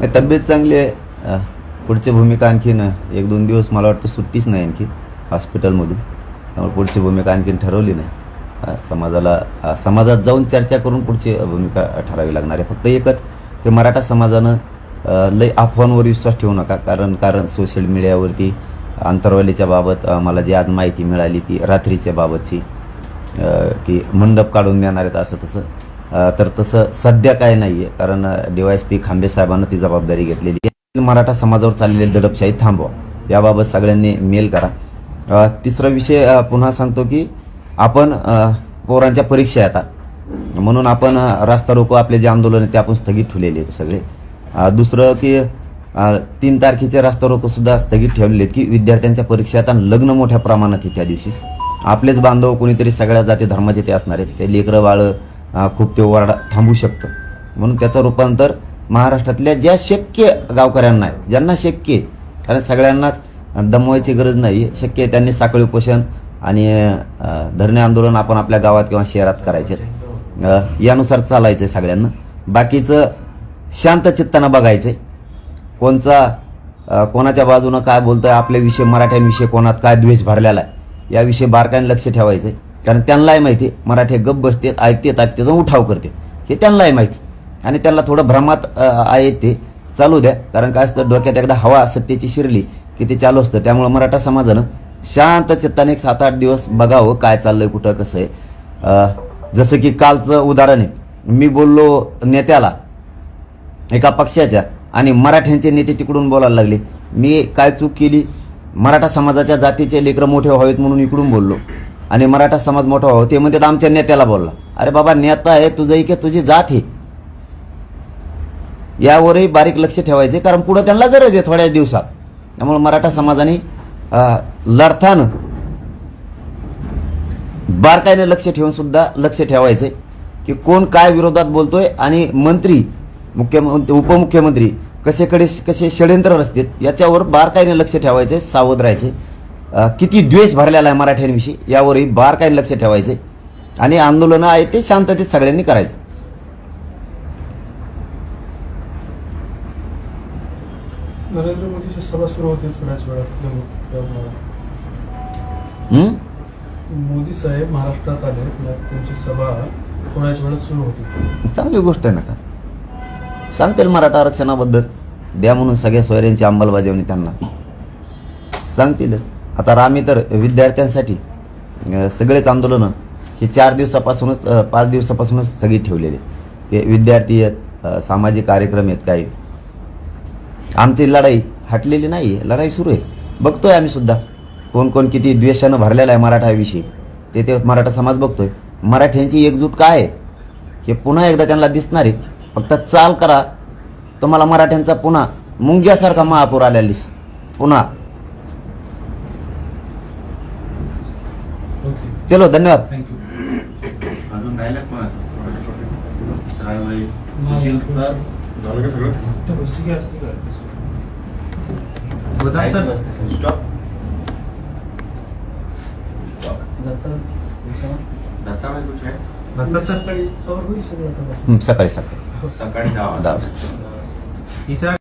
नाही, तब्येत चांगली आहे. पुढची भूमिका आणखीन एक दोन दिवस मला वाटतं सुट्टीच नाही आणखी हॉस्पिटलमधून. त्यामुळे पुढची भूमिका आणखीन ठरवली नाही. समाजाला समाजात जाऊन चर्चा करून पुढची भूमिका ठरावी लागणार आहे. फक्त एकच की मराठा समाजानं लई लय अफवांवर विश्वास ठेवू नका. कारण कारण सोशल मीडियावरती आंतरवालीच्या बाबत मला जी आज माहिती मिळाली ती रात्रीच्या बाबतची की मंडप काढून देणार आहेत असं तसं. तर तसं सध्या काय नाहीये कारण डीवायएसपी खांबे साहेबांना ती जबाबदारी घेतलेली आहे. मराठा समाजावर चाललेली दडपशाही थांबवा. याबाबत सगळ्यांनी मेल करा. तिसरा विषय पुन्हा सांगतो की आपण पोरांच्या परीक्षा आता. म्हणून आपण रास्ता रोको आपले जे आंदोलन आहे ते आपण स्थगित ठेवलेले आहेत सगळे. दुसरं की तीन तारखेचे रास्ता रोको सुद्धा स्थगित ठेवलेले आहेत की विद्यार्थ्यांच्या परीक्षा आता लग्न मोठ्या प्रमाणात आहे त्या दिवशी. आपलेच बांधव कोणीतरी सगळ्या जाती धर्माचे ते असणार आहेत. ते लेकरं बाळं खूप ते ओरडा थांबू शकतं. म्हणून त्याचं रूपांतर महाराष्ट्रातल्या ज्या शक्य गावकऱ्यांना आहे ज्यांना शक्य आहे कारण सगळ्यांनाच दमवायची गरज नाही. शक्य आहे त्यांनी साखळी उपोषण आणि धरणे आंदोलन आपण आपल्या गावात किंवा शहरात करायचे. यानुसार चालायचं आहे सगळ्यांना. बाकीचं शांत चित्तानं आहे कोणचा कोणाच्या बाजूनं काय बोलतं आहे आपले आपल्याविषयी मराठ्यांविषयी कोणात काय द्वेष भरलेला आहे याविषयी बारकाईने लक्ष ठेवायचं आहे कारण त्यांनाही माहिती आहे, मराठी गप बसतेत ऐकतेत ऐकतेत आणि उठाव करते. हे त्यांनाही माहिती आणि त्यांना थोडं भ्रमात आहे ते. चालू द्या. कारण काय असतं डोक्यात एकदा हवा सत्तेची शिरली की ते चालू असतं. त्यामुळे मराठा समाजानं शांत चित्ताने एक सात आठ दिवस बघावं काय चाललंय कुठं कसं आहे. जसं की कालचं उदाहरण आहे. मी बोललो नेत्याला एका पक्षाच्या आणि मराठ्यांचे नेते तिकडून बोलायला लागले. मी काय चूक केली? मराठा समाजाच्या जातीचे लेकरं मोठे व्हावेत म्हणून इकडून बोललो. आणि मराठा समाज मोठा व्हावा. ते म्हणतात आमच्या नेत्याला बोलला. अरे बाबा नेता आहे तुझं की तुझी जात आहे यावरही बारीक लक्ष ठेवायचे कारण पुढे त्यांना गरज आहे थोड्या दिवसात. त्यामुळे मराठा समाजाने अं, लढताना बारकाईने लक्ष ठेवून सुद्धा लक्ष ठेवायचे की कोण काय विरोधात बोलतोय आणि मंत्री मुख्यमंत्री उपमुख्यमंत्री कसे कडे कसे षडयंत्र रचतात याच्यावर बारकाईने लक्ष ठेवायचे सावध राहायचे. किती द्वेष भरलेला आहे मराठ्यांविषयी यावरही बारकाईने लक्ष ठेवायचे आणि आंदोलनं आहे ते शांततेत सगळ्यांनी करायचे. नरेंद्र मोदीची सभा सुरू होती थोड्याच वेळात यवतमाळला. हं? मोदी साहेब महाराष्ट्रात आले त्यांची सभा थोड्याच वेळात सुरू होती. चांगली गोष्ट आहे ना का? सांगतील मराठा आरक्षणाबद्दल द्या म्हणून सगळ्या सोयऱ्यांची अंमलबजावणी त्यांना. सांगतीलच. आता आम्ही तर विद्यार्थ्यांसाठी सगळेच आंदोलनं हे चार दिवसापासूनच पाच दिवसापासूनच स्थगित ठेवलेले. ते विद्यार्थी आहेत सामाजिक कार्यक्रम आहेत काही. आमची लढाई हटलेली नाही आहे लढाई सुरू आहे. बघतोय आम्ही सुद्धा कोण कोण किती द्वेषानं भरलेला आहे मराठाविषयी ते ते मराठा समाज बघतोय. मराठ्यांची एकजूट काय आहे? हे पुन्हा एकदा त्यांना दिसणार आहे फक्त चाल करा. तुम्हाला मराठ्यांचा पुन्हा मुंग्यासारखा महापूर आलेला दिस पुन्हा. चलो धन्यवाद। हम्म, सकाळी सकाळी. सकाळी दहा